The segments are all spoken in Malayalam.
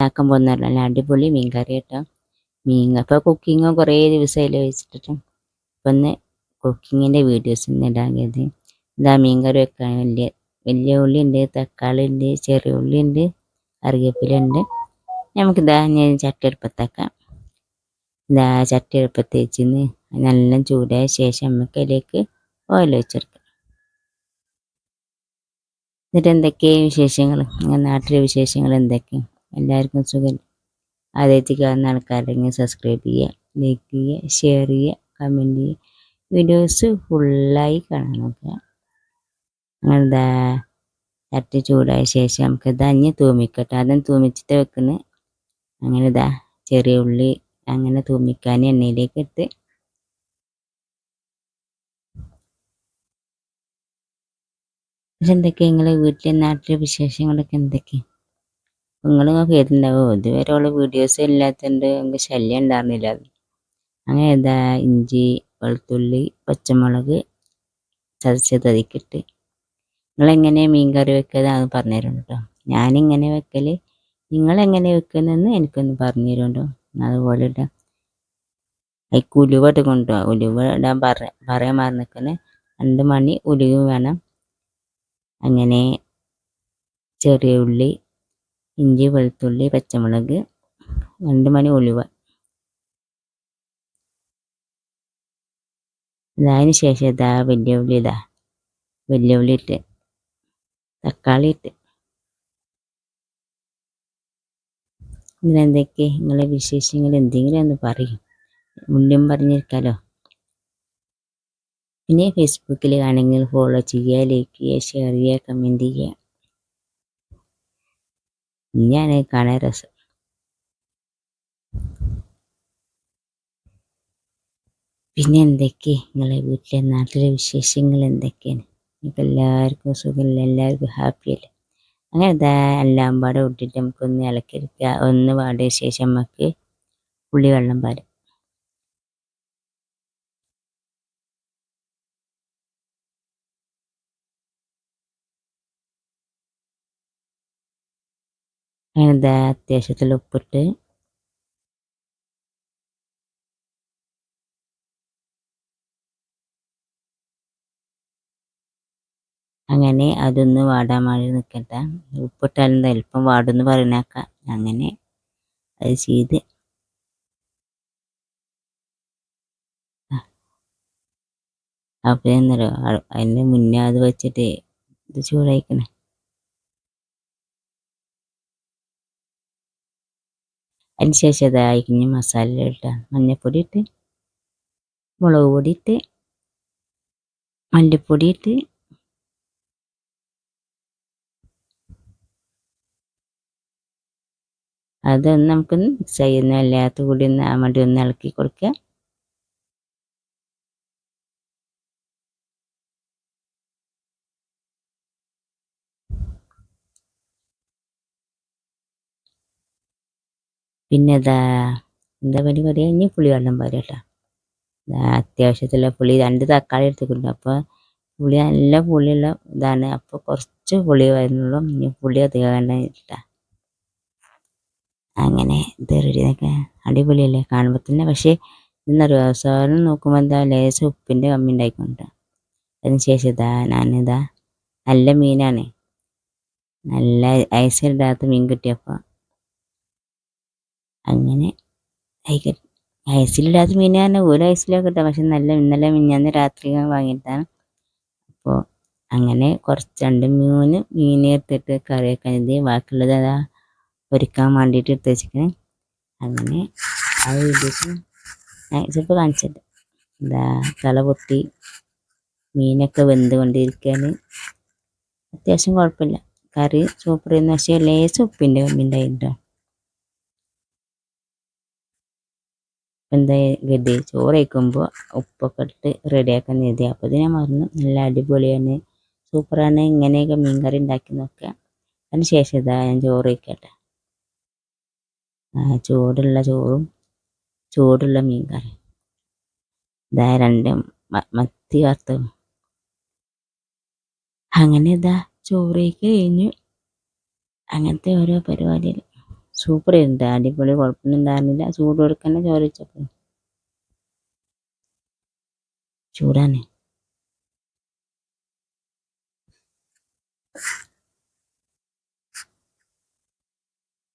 ആക്കാൻ പോകുന്നതല്ല നല്ല അടിപൊളി മീൻ കറി കേട്ടോ. മീൻ ഇപ്പോൾ കുക്കിങ് കുറേ ദിവസമായില്ലേ വെച്ചിട്ടും ഇപ്പം ഒന്ന് കുക്കിങ്ങിന്റെ വീഡിയോസ് ഇന്ന് ഇടാൻ കരുതി ഇതാ മീൻ കറി വെക്കാൻ വലിയ വലിയ ഉള്ളി ഉണ്ട് തക്കാളി ഉണ്ട് ചെറിയ ഉള്ളി ഉണ്ട് കറിവേപ്പില ഉണ്ട്. നമുക്ക് നമുക്കിതാ ഞാൻ ചട്ടി എടുപ്പത്താക്കാം ഇതാ ചട്ടി എടുപ്പത്ത് വെച്ചിന്ന് നല്ല ചൂടായ ശേഷം നമുക്ക് അതിലേക്ക് ഓയിൽ വെച്ചെടുക്കാം. എന്നിട്ട് എന്തൊക്കെയാണ് വിശേഷങ്ങൾ നാട്ടിലെ വിശേഷങ്ങൾ എന്തൊക്കെയാണ് എല്ലാവർക്കും സുഖം. ആദ്യമായിട്ട് കാണുന്ന ആൾക്കാരെങ്കിൽ സബ്സ്ക്രൈബ് ചെയ്യുക ലൈക്ക് ചെയ്യുക ഷെയർ ചെയ്യുക കമന്റ് ചെയ്യുക. വീഡിയോസ് ഫുള്ളായി കാണാൻ നോക്കുക. അങ്ങനെന്താ ചട്ടി ചൂടായ ശേഷം നമുക്ക് ധന്യ തൂമിക്കട്ടെ. ആദ്യം തൂമിച്ചിട്ട് വെക്കുന്നത് അങ്ങനെ ഇതാ ചെറിയ ഉള്ളി അങ്ങനെ തൂമിക്കാൻ എണ്ണയിലേക്ക് ഇട്ട്. എന്തൊക്കെ നിങ്ങളെ വീട്ടിലെ നാട്ടിലെ വിശേഷങ്ങളൊക്കെ എന്തൊക്കെ നിങ്ങൾ കേട്ടിട്ടുണ്ടാവും. ഇതുവരെ ഉള്ള വീഡിയോസ് ഇല്ലാത്തതുകൊണ്ട് നമുക്ക് ശല്യം ഉണ്ടായിരുന്നില്ല അങ്ങനെ ഇതാ ഇഞ്ചി വെളുത്തുള്ളി പച്ചമുളക് ചതച്ചത് അതിക്കിട്ട് നിങ്ങളെങ്ങനെ മീൻ കറി വെക്കലാന്ന് പറഞ്ഞു തരും കേട്ടോ ഞാനിങ്ങനെ വെക്കൽ നിങ്ങളെങ്ങനെ വെക്കുന്നതെന്ന് എനിക്കൊന്ന് പറഞ്ഞു തരുന്നുണ്ടോ അതുപോലെ ഇടാം. അതിക്ക് ഉലുവ ഇട്ട് കൊണ്ടുപോകാം ഉലുവ ഇടാൻ പറ പറയാൻ മാറി നിൽക്കുന്നത് രണ്ട് മണി ഉലുവ വേണം. അങ്ങനെ ചെറിയ ഉള്ളി ഇഞ്ചി വെളുത്തുള്ളി പച്ചമുളക് രണ്ട് മണി ഉലുവ. അതിന് ശേഷം ഇതാ വലിയ ഉള്ളി ഇതാ. വലിയ ഉള്ളി ഇട്ട് തക്കാളി ഇട്ട്. ഇതിനെന്തൊക്കെ? നിങ്ങളെ വിശേഷങ്ങൾ എന്തെങ്കിലും ഒന്ന് പറയും. മുന്നും പറഞ്ഞിരിക്കാലോ. പിന്നെ ഫേസ്ബുക്കിൽ ആണെങ്കിൽ ഫോളോ ചെയ്യുക ലൈക്ക് ചെയ്യുക ഷെയർ ചെയ്യുക കമന്റ് ചെയ്യുക. ഞാൻ കാണാൻ രസം. പിന്നെ എന്തൊക്കെ? നിങ്ങളെ വീട്ടിലെ നാട്ടിലെ വിശേഷങ്ങൾ എന്തൊക്കെയാണ്? നിങ്ങൾക്ക് എല്ലാവർക്കും സുഖമില്ല? എല്ലാവർക്കും ഹാപ്പിയല്ലേ അങ്ങനെ ഇതാ എല്ലാം പാടെ വിട്ടിട്ട് നമുക്കൊന്ന് ഇളക്കിയെടുക്കുക ഒന്ന് പാടിയ ശേഷം നമുക്ക് പുളി വെള്ളം ഇതാ അത്യാവശ്യത്തിൽ ഉപ്പിട്ട് അങ്ങനെ അതൊന്ന് വാടാൻ വേണ്ടി നിൽക്കട്ടെ ഉപ്പിട്ടാലും എളുപ്പം വാടുമെന്ന് പറയുന്നേക്കാം അങ്ങനെ അത് ചെയ്ത്. അപ്പോൾ എന്നറിയോ അതിന്റെ മുന്നേ അത് വെച്ചിട്ട് ഇത് ചൂടായിക്കണേ. അതിന് ശേഷം അതായി മസാല ഇട്ട മഞ്ഞപ്പൊടി ഇട്ട് മുളക് പൊടി ഇട്ട് മല്ലിപ്പൊടി ഇട്ട് അതൊന്ന് നമുക്കൊന്ന് മിക്സ് ചെയ്യുന്ന എല്ലാത്തും കൂടി ഒന്ന് വേണ്ടി ഒന്ന് ഇളക്കി കൊടുക്കുക. പിന്നെ ഇതാ എന്താ പറയുക ഇനി പുളി വെള്ളം പോരട്ടോ അത്യാവശ്യത്തിലുള്ള പുളി രണ്ട് തക്കാളി എടുത്തിട്ടുണ്ട്. അപ്പോൾ പുളി നല്ല പുളിയുള്ള ഇതാണ്. അപ്പോൾ കുറച്ച് പുളി വരുന്നുള്ളൂ. ഇനി പുളി അധികം വേണ്ട അങ്ങനെ ഇത് റെഡിയാക്കാൻ അടിപൊളിയല്ലേ? കാണുമ്പോൾ തന്നെ. പക്ഷേ ഇന്നറിയോ അവസാനം നോക്കുമ്പോൾ എന്താ ലേശം ഉപ്പിന്റെ കമ്മി ഉണ്ടായിക്കൊണ്ട് അതിനുശേഷം ഇതാ ഞാനിതാ നല്ല മീനാണ്. നല്ല ഐസിലിടാത്ത മീൻ കിട്ടിയപ്പോൾ അങ്ങനെ ഐസിലിടാത്ത മീൻ തന്നെ ഒരു ഐസിലൊക്കെ പക്ഷെ നല്ല ഇന്നലെ മിഞ്ഞാന്ന് രാത്രി വാങ്ങിയിട്ടാണ് അപ്പോൾ അങ്ങനെ കുറച്ച് രണ്ട് മൂന്ന് മീൻ എടുത്തിട്ട് കറി വെക്കാൻ ഇത് ബാക്കിയുള്ളത് അതാ ഒരുക്കാൻ വേണ്ടിയിട്ട് എടുത്ത് വെച്ചിരിക്കണേ. അങ്ങനെ ആ വീഡിയോസ് ചിലപ്പോൾ കാണിച്ചിട്ട് എന്താ തല പൊട്ടി മീനൊക്കെ വെന്ത് കൊണ്ടിരിക്കാൻ അത്യാവശ്യം കുഴപ്പമില്ല. കറി സൂപ്പർ ചെയ്യുന്ന പക്ഷേ ലേസ് ഉപ്പിന്റെ കമ്മിണ്ടായിട്ടോ എന്താ ഗതി? ചോറ് വയ്ക്കുമ്പോൾ ഉപ്പൊക്കെ ഇട്ട് റെഡിയാക്കാൻ എഴുതി അപ്പോൾ ഞാൻ മറന്നു നല്ല അടിപൊളിയാണ് സൂപ്പറാണ് ഇങ്ങനെയൊക്കെ മീൻകറി ഉണ്ടാക്കി നോക്കുക അതിന് ശേഷം ഇതാ ഞാൻ ചോറ് വയ്ക്കട്ടെ. ചൂടുള്ള ചോറും ചൂടുള്ള മീൻകറി ഇതാ രണ്ടും മത്തി വറുത്തും അങ്ങനെ ഇതാ ചോറേക്ക് കഴിഞ്ഞു. അങ്ങനത്തെ ഓരോ പരിപാടികൾ. സൂപ്പർ ആയിരുന്നു അടിപൊളി കുഴപ്പമൊന്നും ഉണ്ടായിരുന്നില്ല ചൂട് കൊടുക്കന്നെ ചോറ് വെച്ചപ്പോൾ ചൂടാണ്.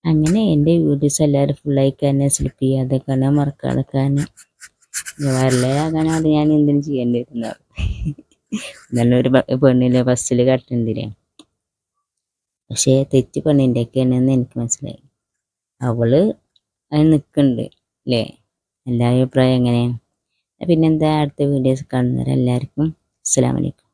അങ്ങനെ എന്റെ വീഡിയോസ് എല്ലാവരും ഫുള്ളായിക്കാൻ സ്ലിപ്പ് ചെയ്യാതെ കാണാൻ മറക്കാതെക്കാൻ അത് ഞാൻ എന്തിനും ചെയ്യേണ്ടി വരുന്നത് നല്ലൊരു പെണ്ണിലെ ബസ്സിൽ കട്ടുണ്ടില്ലേ പക്ഷേ തെറ്റ് പെണ്ണിന്റെയൊക്കെയാണെന്ന് എനിക്ക് മനസ്സിലായി. അവൾ അതിന് നിൽക്കുന്നുണ്ട് അല്ലേ എല്ലാ അഭിപ്രായം എങ്ങനെയാണ് പിന്നെന്താ അടുത്ത വീഡിയോസ് കാണുന്നവരെല്ലാവർക്കും അസ്സലാമലൈക്കും